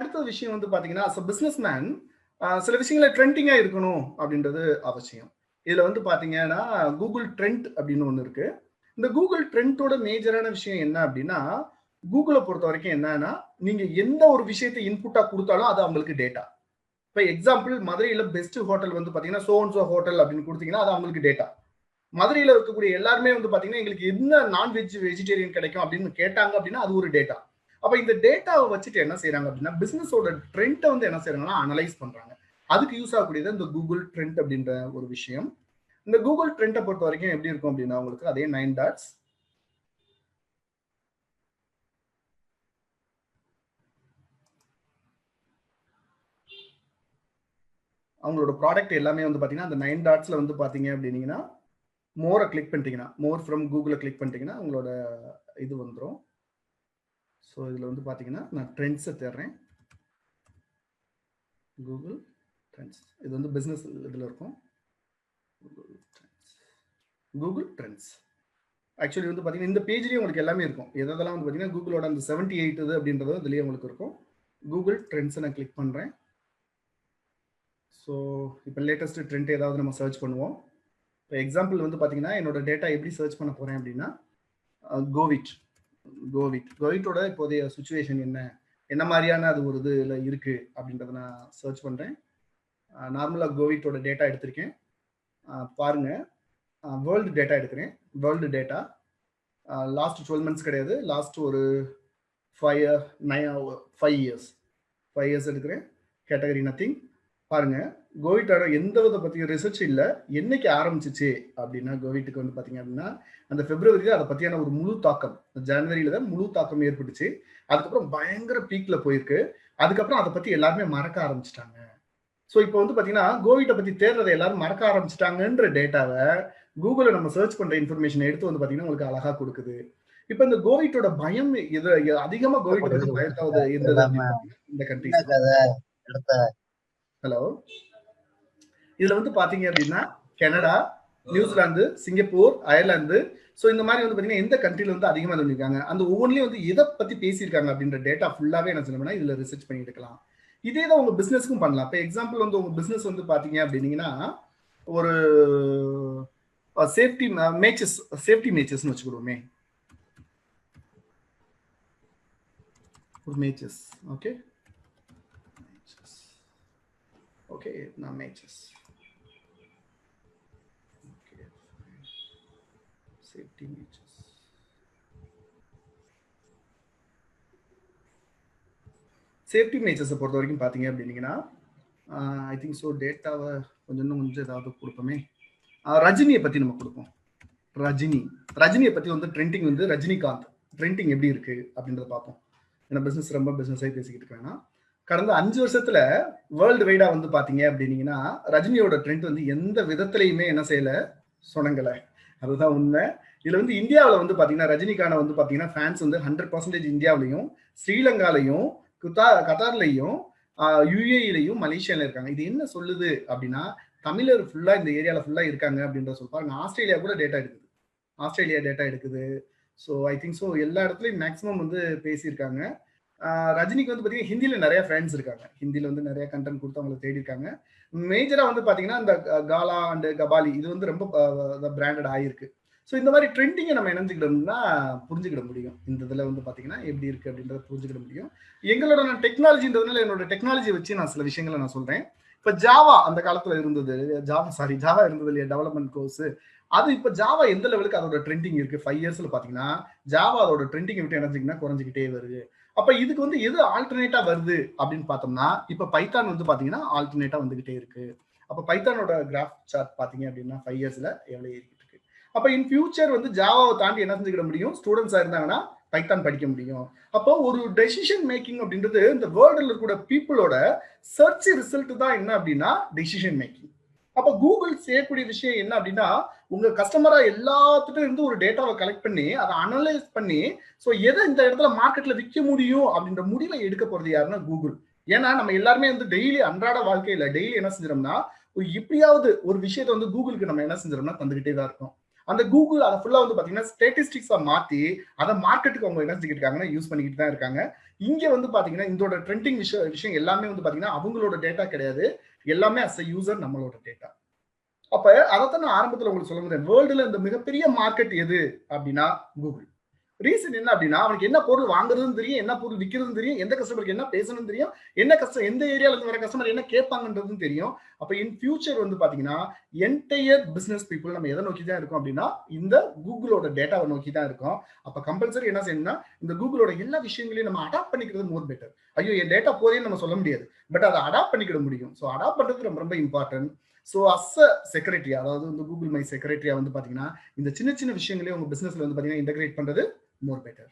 அடுத்த விஷயம் வந்து பாத்தீங்கன்னா பிசினஸ் மேன் சில விஷயங்களை ட்ரெண்டிங்கா இருக்கணும் அப்படின்றது அவசியம். இதுல வந்து பாத்தீங்கன்னா கூகுள் ட்ரெண்ட் அப்படின்னு ஒண்ணு இருக்கு. இந்த கூகுள் ட்ரெண்டோட மேஜரான விஷயம் என்ன அப்படின்னா கூகுளை பொறுத்த வரைக்கும் என்னன்னா நீங்க எந்த ஒரு விஷயத்தை இன்புட்டா கொடுத்தாலும் அது அவங்களுக்கு டேட்டா இப்போ எக்ஸாம்பிள் மதுரையில பெஸ்ட் ஹோட்டல் வந்து பாத்தீங்கன்னா சோன்சோ ஹோட்டல் அப்படின்னு கொடுத்தீங்கன்னா அது அவங்களுக்கு டேட்டா மதுரையில இருக்கக்கூடிய எல்லாருமே வந்து பாத்தீங்கன்னா எங்களுக்கு என்ன நான்வெஜ் வெஜிடேரியன் கிடைக்கும் அப்படின்னு கேட்டாங்க அப்படின்னா அது ஒரு டேட்டா அப்ப இந்த டேட்டாவை வச்சுட்டு என்ன செய்யறாங்க அப்படின்னா பிசினஸோட ட்ரெண்டை வந்து என்ன செய்யறாங்கன்னா அனலைஸ் பண்றாங்க. அதுக்கு யூஸ் ஆகக்கூடியது இந்த கூகுள் ட்ரெண்ட் அப்படின்ற ஒரு விஷயம். இந்த கூகுள் ட்ரெண்டை பொறுத்த வரைக்கும் எப்படி இருக்கும் அப்படின்னா உங்களுக்கு அதே நைன் டாட்ஸ் அவங்களோட ப்ராடக்ட் எல்லாமே வந்து பார்த்தீங்கன்னா அந்த நைன் டாட்ஸில் வந்து பார்த்தீங்க அப்படின்னீங்கன்னா மோரை கிளிக் பண்ணிட்டீங்கன்னா மோர் ஃப்ரம் கூகுளை கிளிக் பண்ணிட்டீங்கன்னா உங்களோட இது வந்துடும் ஸோ இதில் வந்து பார்த்தீங்கன்னா நான் ட்ரெண்ட்ஸை தேடுறேன். கூகுள் ட்ரெண்ட்ஸ் இது வந்து பிஸ்னஸ் இதில் இருக்கும். Google trends Google trends actually வந்து பார்த்தீங்கன்னா இந்த பேஜ்லேயே உங்களுக்கு எல்லாமே இருக்கும். எதெல்லாம் வந்து பார்த்தீங்கன்னா கூகுளோட அந்த செவன்ட்டி எயிட் இது அப்படின்றது இதுலேயே உங்களுக்கு இருக்கும். கூகுள் ட்ரெண்ட்ஸை நான் கிளிக் பண்ணுறேன் ஸோ இப்போ லேட்டஸ்ட் ட்ரெண்ட் ஏதாவது நம்ம சர்ச் பண்ணுவோம். இப்போ எக்ஸாம்பிள் வந்து பார்த்தீங்கன்னா என்னோட டேட்டா எப்படி சர்ச் பண்ண போகிறேன் அப்படின்னா கோவிட் கோவிட் கோவிட்டோட இப்போதைய சுச்சுவேஷன் என்ன? என்ன மாதிரியான அது ஒரு இதில் இருக்குது அப்படின்றத நான் சர்ச் பண்ணுறேன் நார்மலாக கோவிட்டோட டேட்டா எடுத்திருக்கேன். பாருங்க. வேர்ல்டு டேட்டா எடுக்கிறேன். World data last twelve months கிடையாது. லாஸ்ட் ஒரு five nine five years five years எடுக்கிறேன். கேட்டகரி நத்திங் பாருங்கள் கோவிட்டோட எந்த வித பற்றியும் ரிசர்ச் இல்லை. என்னைக்கு ஆரம்பிச்சிச்சு அப்படின்னா கோவிட்டுக்கு வந்து பார்த்தீங்க அப்படின்னா அந்த பிப்ரவரியில் அதை பற்றியான ஒரு முழு தாக்கம் ஜனவரியில தான் முழு தாக்கம் ஏற்பட்டுச்சு. அதுக்கப்புறம் பயங்கர பீக்ல போயிருக்கு. அதுக்கப்புறம் அதை பற்றி எல்லாருமே மறக்க ஆரம்பிச்சிட்டாங்க. ஸோ இப்போ வந்து பார்த்தீங்கன்னா கோவிட்டை பற்றி தேடுறதை எல்லாரும் மறக்க ஆரம்பிச்சிட்டாங்கன்ற டேட்டாவை கூகுளில் நம்ம சர்ச் பண்ணுற இன்ஃபர்மேஷன் எடுத்து வந்து பார்த்தீங்கன்னா உங்களுக்கு அழகா கொடுக்குது. இப்போ இந்த கோவிட்டோட பயம் இது அதிகமாக கோவிட் பற்றி பயத்தாவது இருந்தது இந்த கண்ட்ரி ஹலோ இதுல வந்து பாத்தீங்க அப்படின்னா Canada New Zealand Singapore Ireland. So இந்த மாதிரி வந்து பாத்தீங்கன்னா எந்த கண்ட்ரில வந்து அதிகமாக சொல்லியிருக்காங்க அந்த ஒவ்வொன்றிலையும் வந்து எதை பத்தி பேசியிருக்காங்க அப்படின்ற டேட்டா ஃபுல்லாவே என்ன சொல்லணும்னா இதுல ரிசர்ச் பண்ணி எடுக்கலாம் இதே தான் உங்க பிசினஸ்க்கும் பண்ணலாம். இப்போ எக்ஸாம்பிள் வந்து உங்க பிசினஸ் வந்து பாத்தீங்க அப்படின்னீங்கன்னா ஒரு சேஃப்டி மேட்சஸ் சேஃப்டி மேட்சஸ்னு வச்சுக்கிடுவோமே ஒரு matches okay okay now matches. Okay safety matches. Safety மேட்சஸை பொறுத்த வரைக்கும் பார்த்தீங்க அப்படின்னீங்கன்னா ஐ திங்க் ஸோ டேட்டாவை கொஞ்சம் இன்னும் கொஞ்சம் ஏதாவது கொடுப்போமே. ரஜினியை பற்றி நம்ம கொடுப்போம். ரஜினி. ரஜினியை பற்றி வந்து ட்ரெண்டிங் வந்து ரஜினிகாந்த். ட்ரெண்டிங் எப்படி இருக்கு அப்படின்றத பார்ப்போம். ஏன்னா பிஸ்னஸ் ரொம்ப பிஸ்னஸாக பேசிக்கிட்டு இருக்கேன்னா கடந்த அஞ்சு வருஷத்துல வேர்ல்டு வைடா வந்து பாத்தீங்க அப்படின்னீங்கன்னா ரஜினியோட ட்ரெண்ட் வந்து எந்த விதத்திலையுமே என்ன செய்யல? சொனங்கல அதுதான் உண்மை. இதுல வந்து இந்தியாவில் வந்து பாத்தீங்கன்னா ரஜினிகான வந்து பாத்தீங்கன்னா ஃபேன்ஸ் வந்து ஹண்ட்ரட் பர்சன்டேஜ் இந்தியாவிலையும் ஸ்ரீலங்காலையும் குத்தா கத்தார்லையும் யுஏஇலையும் மலேசியால இருக்காங்க. இது என்ன சொல்லுது அப்படின்னா தமிழர் ஃபுல்லா இந்த ஏரியால ஃபுல்லா இருக்காங்க அப்படின்றத பாருங்க ஆஸ்திரேலியா கூட டேட்டா எடுக்குது. ஆஸ்திரேலியா டேட்டா எடுக்குது. ஸோ ஐ திங்க் ஸோ எல்லா இடத்துலையும் மேக்ஸிமம் வந்து பேசியிருக்காங்க. ரஜினிக்கு வந்து பார்த்தீங்கன்னா ஹிந்தியில் நிறைய ஃபேன்ஸ் இருக்காங்க. ஹிந்தியில் வந்து நிறைய கண்டென்ட் கொடுத்து அவங்களை தேடி இருக்காங்க மேஜராக வந்து பார்த்தீங்கன்னா இந்த காலா அண்டு கபாலி இது வந்து ரொம்ப பிராண்டட் ஆகிருக்கு ஸோ இந்த மாதிரி ட்ரெண்டிங்கை நம்ம இணைஞ்சுக்கிட்டோம்னா புரிஞ்சுக்கிட முடியும். இந்த இதில் வந்து பார்த்தீங்கன்னா எப்படி இருக்குது அப்படின்றத புரிஞ்சுக்கிட முடியும். எங்களோட நான் டெக்னாலஜின்றதுனால என்னோட டெக்னாலஜி வச்சு நான் சில விஷயங்களை நான் சொல்கிறேன் இப்போ ஜாவா அந்த காலத்தில் இருந்தது ஜாவா சாரி ஜாவா இருந்தது இல்லையா டெவலப்மெண்ட் கோர்ஸ் அது இப்போ ஜாவா எந்த லெவலுக்கு அதோட ட்ரெண்டிங் இருக்குது ஃபைவ் இயர்ஸில் பார்த்தீங்கன்னா ஜாவா அதோட ட்ரெண்டிங்கை விட்டு இணைஞ்சிங்கன்னா குறைஞ்சிக்கிட்டே வருது. அப்ப இதுக்கு வந்து எது ஆல்டர்னேட்டா வருது அப்படின்னு பார்த்தோம்னா இப்ப பைத்தான் வந்து பாத்தீங்கன்னா ஆல்டர்னேட்டா வந்துகிட்டே இருக்கு. அப்ப பைத்தானோட கிராஃப் சார்ட் பாத்தீங்க அப்படின்னா ஃபைவ் இயர்ஸ்ல எவ்வளவு ஏறிக்கிட்டு இருக்கு. அப்ப இன் ஃபியூச்சர் வந்து ஜாவாவை தாண்டி என்ன செஞ்சுக்கிட முடியும்? ஸ்டூடெண்ட்ஸா இருந்தாங்கன்னா பைத்தான் படிக்க முடியும். அப்போ ஒரு டெசிஷன் மேக்கிங் அப்படின்றது இந்த வேர்ல்டில் இருக்கிற பீப்புளோட சர்ச் ரிசல்ட் தான் என்ன அப்படின்னா டெசிஷன் மேக்கிங் அப்ப கூகுள் செய்யக்கூடிய விஷயம் என்ன அப்படின்னா உங்க கஸ்டமரா எல்லாத்துட்டும் இருந்து ஒரு டேட்டாவை கலெக்ட் பண்ணி அதை அனலைஸ் பண்ணி ஸோ எதை இந்த இடத்துல மார்க்கெட்ல விற்க முடியும் அப்படின்ற முடிவை எடுக்க போறது யாருன்னா கூகுள் ஏன்னா நம்ம எல்லாருமே வந்து டெய்லி அன்றாட வாழ்க்கையில டெய்லி என்ன செஞ்சிடோம்னா எப்படியாவது ஒரு விஷயத்த வந்து கூகுளுக்கு நம்ம என்ன செஞ்சிடோம்னா தந்துகிட்டே தான் இருக்கும். அந்த கூகுள் அதை ஃபுல்லா வந்து பாத்தீங்கன்னா ஸ்டேட்டிஸ்டிக்ஸா மாத்தி அதை மார்க்கெட்டுக்கு அவங்க என்ன செஞ்சுக்கிட்டு இருக்காங்கன்னா யூஸ் பண்ணிக்கிட்டு தான் இருக்காங்க. இங்க வந்து பாத்தீங்கன்னா இதோட ட்ரெண்டிங் விஷயம் விஷயம் எல்லாமே வந்து பாத்தீங்கன்னா அவங்களோட டேட்டா கிடையாது. எல்லாமே அஸ் அ யூசர் நம்மளோட டேட்டா அப்ப அதைத்தான் நான் ஆரம்பத்தில் உங்களுக்கு சொல்ல முடியும் வேர்ல்டுல இந்த மிகப்பெரிய மார்க்கெட் எது அப்படின்னா கூகுள் ரீசன் என்ன அப்படின்னா அவனுக்கு என்ன பொருள் வாங்குறதுன்னு தெரியும் என்ன பொருள் விற்கிறதுன்னு தெரியும் எந்த கஸ்டமருக்கு என்ன பேசணும்னு தெரியும் என்ன கஸ்டமர் எந்த ஏரியால இருந்து வர கஸ்டமர் என்ன கேட்பாங்கன்றதும் தெரியும். அப்ப இன் ஃபியூச்சர் வந்து பாத்தீங்கன்னா என்டையர் பிசினஸ் பீப்புள் நம்ம எதை நோக்கி தான் இருக்கோம் அப்படின்னா இந்த கூகுளோட டேட்டாவை நோக்கி தான் இருக்கோம். அப்ப கம்பல்சரி என்ன செய்யணும்னா இந்த கூகுளோட எல்லா விஷயங்களையும் நம்ம அடாப்ட் பண்ணிக்கிறது மோர் பெட்டர் ஐயோ என் டேட்டா போதேன்னு நம்ம சொல்ல முடியாது. பட் அதை அடாப்ட் பண்ணிக்கிட முடியும். ஸோ அடாப்ட் பண்றது ரொம்ப ரொம்ப important so as a secretary அதாவது வந்து கூகுள் மை செக்ரட்டரியா வந்து பாத்தீங்கன்னா இந்த சின்ன சின்ன விஷயங்களே உங்க பிசினஸ்ல வந்து பாத்தீங்கன்னா இன்டகிரேட் பண்றது more better